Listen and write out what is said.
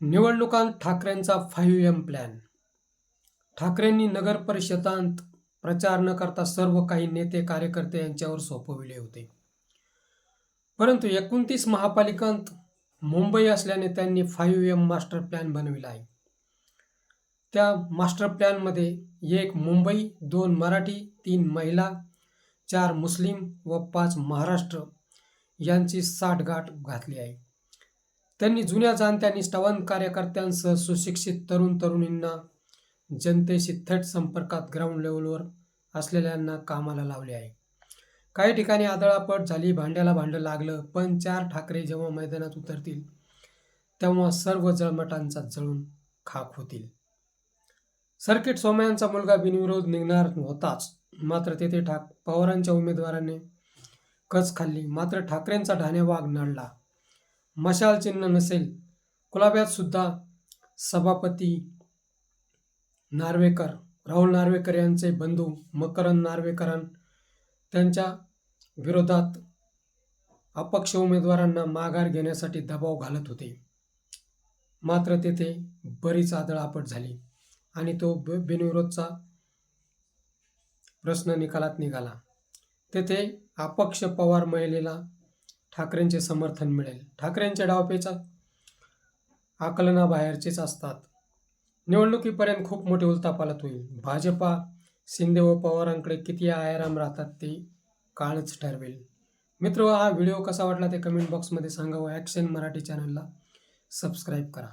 निवडणुकांत ठाकरेंचा five M plan ठाकरेंनी नगर परिषदांत प्रचार न करता सर्व काही नेते कार्यकर्ते यांच्यावर सोपविले होते. परंतु एकोणतीस महापालिकांत मुंबई असल्याने त्यांनी फाईव्ह एम मास्टर प्लॅन बनविला आहे. त्या मास्टर प्लॅनमध्ये एक मुंबई दोन मराठी तीन महिला चार मुस्लिम व पाच महाराष्ट्र यांची साठगाठ घातली आहे. त्यांनी जुन्या जाणत्या निष्ठावान कार्यकर्त्यांसह सुशिक्षित तरुण तरुणींना जनतेशी थेट संपर्कात ग्राउंड लेवलवर असलेल्यांना कामाला लावले आहे. काही ठिकाणी आदळापट झाली भांड्याला भांडं लागलं पण चार ठाकरे जेव्हा मैदानात उतरतील तेव्हा सर्व जळमटांचा जळून खाक होतील. सर्किट सोमयांचा मुलगा बिनविरोध निघणार होताच. मात्र तेथे ठाक पवारांच्या उमेदवाराने कच खाल्ली. मात्र ठाकरेंचा ढाणेवाग नडला. मशाल चिन्ह नसेल कुलाब्यात सुद्धा सभापती नार्वेकर राहुल नार्वेकर यांचे बंधू मकरंद नार्वेकरां त्यांच्या विरोधात अपक्ष उमेदवारांना माघार घेण्यासाठी दबाव घालत होते. मात्र तेथे बरीच आदळापट झाली आणि तो ब- बिनविरोधचा प्रश्न निकालात निघाला. तेथे अपक्ष पवार महिलेला ठाकरेंचे समर्थन मिळेल. ठाकरेंच्या डावपेचा आकलनाबाहेरचेच असतात. निवडणुकीपर्यंत खूप मोठी उलतापालत होईल. भाजपा शिंदे व पवारांकडे किती आयाराम राहतात ते काळच ठरवेल. मित्र हो, हा व्हिडिओ कसा वाटला ते कमेंट बॉक्समध्ये सांगा व ॲक्शन मराठी चॅनलला सबस्क्राईब करा.